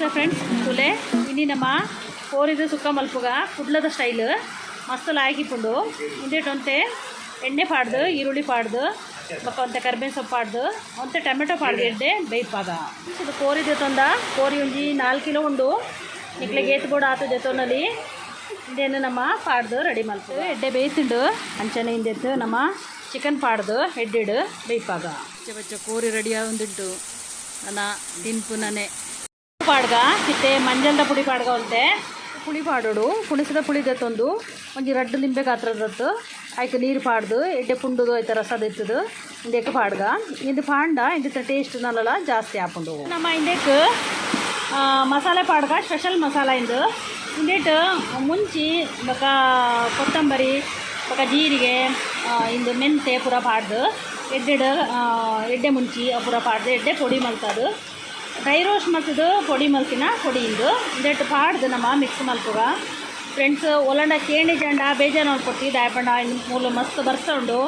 ನಮಸ್ತೆ ಫ್ರೆಂಡ್ಸ್ ತುಲೆ ಇನ್ನಿ ನಮ್ಮ ಕೋರಿದ ಸುಕ್ಕ ಮಲ್ಪುಗ, ಕುಡ್ಲದ ಸ್ಟೈಲ್ ಮಸ್ತ್ ಲಾಯ್ಕಿಪ್ಪುಂಡು ಇಂದೇಟ್ ಒಂತೆ ಎಣ್ಣೆ ಪಾಡ್ದು, ಈರುಳ್ಳಿ ಪಾಡ್ದು ಬೊಕ್ಕ ಒಂತೆ ಕರ್ಬೇವಿನ ಸೊಪ್ಪು ಪಾಡ್ದು, ಒಂತೆ ಟೊಮೆಟೊ ಪಾಡ್ದು, ಎಡ್ಡೆ ಬೇಯ್ಪಾಗ ಇದು ಕೋರಿ ಜೊತೊಂದ ಕೋರಿ ಒಂಜಿ ನಾಲ್ಕು ಕಿಲೋ ಉಂಡು. ನಿಕ್ಲೆಗೆ ಏತ್ ಬೋಡ ಆತ ಜೊತೊನಲ್ಲಿ ಇಂದೇನು ನಮ್ಮ ಪಾಡ್ದು ರೆಡಿ ಮಲ್ಪು ಎಡ್ಡೆ ಬೇಯ್ತಿಂಡು. ಅಂಚನೆ ಹಿಂದೆತ್ತು ನಮ್ಮ ಚಿಕನ್ ಪಾಡ್ದು ಹೆಡ್ಡಿಡು ಬೇಯ್ಪಾಗ ಬಚ್ಚ ಬಚ್ಚ ಕೋರಿ ರೆಡಿ ಒಂದಿಟ್ಟು ನನ್ನ ತಿನ್ಪು ನನೆ. ಪಾಡ್ಗ ಚಿತ್ತೆ ಮಂಜಲ್ದ ಪುಡಿ ಪಾಡ್ಗ ಅಂತೆ ಪುಳಿ ಪಾಡೋಡು ಪುಣಿಸಿದ ಪುಳಿ ದತ್ತೊಂದು ಒಂಜಿ ರಡ್ಡು ಲಿಂಬೆ ಗಾತ್ರದತ್ತು ಆಯ್ಕೆ ನೀರು ಪಾಡ್ದು ಎಡ್ಡೆ ಪುಂಡುದು ಆಯ್ತು ರಸದ ಇತ್ತದು ಇಂದೆಕ್ ಪಾಡ್ಗ. ಇಂದು ಪಾಂಡ ಇಂದಿತ್ತ ಟೇಸ್ಟ್ ನಲ್ಲ ಜಾಸ್ತಿ ಹಾಕೊಂಡು ನಮ್ಮ ಇಂದೆಕ್ ಮಸಾಲೆ ಪಾಡ್ಗ ಸ್ಪೆಷಲ್ ಮಸಾಲ ಇಂದು. ಇಂದೇಟು ಮುಂಚಿ ಬೊಕ ಕೊತ್ತಂಬರಿ ಬೊಕ ಜೀರಿಗೆ ಇಂದು ಮೆಂತೆ ಪೂರ ಪಾಡ್ದು. ಎಡ್ಡೆಡು ಎಡ್ಡೆ ಮುಂಚಿ ಪೂರ ಪಾಡ್ದು. ಎಡ್ಡೆ ಪುಡಿ ಮಲ್ತದು. ಡ್ರೈ ರೋಸ್ಟ್ ಮಲ್ತಿದ್ದು ಪೊಡಿ ಮಲ್ತಿನ ಪೊಡಿ ಇಂದು. ಇಂದೆಟ್ಟು ಪಾಡ್ದು ನಮ್ಮ ಮಿಕ್ಸ್ ಮಲ್ಪುಗ. ಫ್ರೆಂಡ್ಸ್ ಒಲಂಡ ಕೇಣಿ ಜಂಡ ಬೇಜಾರು ಕೊಟ್ಟು ದಾಯಪಂಡ ಮೂಲ ಮಸ್ತ್ ಬರ್ಸೊಂಡು.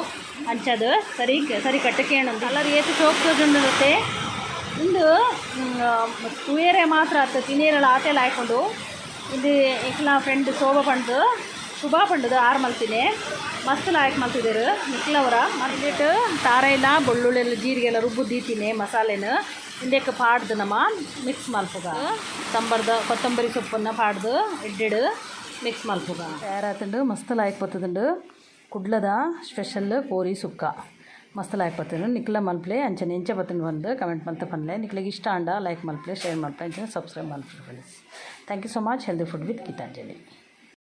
ಅಂಚದು. ಸರಿ ಸರಿ ಕಟ್ಟು ಕೇಣಂದು ಅಲ್ಲರಿ ಏತು ಸೋಪ್ತುಂಡು ಇಂದು ತುಯರೆ ಮಾತ್ರ ಆತ. ತಿನ್ನೀರಲ್ಲ ಆತೆಲ್ಲ ಹಾಕ್ಕೊಂಡು ಇದು ಇಕ್ಲ ಫ್ರೆಂಡ್ ಶೋಭಾ ಪಂಡ್ದು, ಶುಭಾ ಪಂಡದು ಆರು ಮಲ್ತೀನಿ. ಮಸ್ತ್ ಲಾಯಕ್ ಮಲ್ತಿದ್ದೀರು ನಿಕ್ಲವರ ಮರ್ಬಿಟ್ಟು ತಾರ ಇಲ್ಲ, ಬೆಳ್ಳುಳ್ಳಿ, ಎಲ್ಲ ಜೀರಿಗೆ ಎಲ್ಲ ರುಬ್ಬು ದೀತೀನಿ ಮಸಾಲೆನ. ಇಂದಕ್ಕೆ ಪಾಡ್ದು ನಮ್ಮ ಮಿಕ್ಸ್ ಮಲ್ಪುಗ ತಂಬರ್ದ ಕೊತ್ತಂಬರಿ ಸೊಪ್ಪನ್ನು ಪಾಡ್ದು ಇಡ್ಡಿಡು ಮಿಕ್ಸ್ ಮಲ್ಪುಗ ತಯಾರಾತಂಡು, ಮಸ್ತ್ ಲಾಯಕ್ ಬರ್ತದಂಡು. ಕುಡ್ಲದ ಸ್ಪೆಷಲ್ ಕೋರಿ ಸುಕ್ಕ. ಮಸ್ತ್ ಲಾಯ್ಕ್ ಬರ್ತೀನಿ ನಿಕ್ಲ ಮಲ್ಪ್ಲೆ, ಅಂಚನೆ ಎಂಚ ಬರ್ತೀನಿ ಬಂದು ಕಮೆಂಟ್ ಮಲ್ತ ಪನ್ಲೆ ನಿಕ್ಲಿಗೆ ಇಷ್ಟ ಅಂಡ ಲೈಕ್ ಮಲ್ಪ್ಲೆ ಶೇರ್ ಮಲ್ಪ್ಲೆ ಅಂಚನೆ subscribe ಮಲ್ಪ್ಲೆ thank you so much healthy food with Geetanjali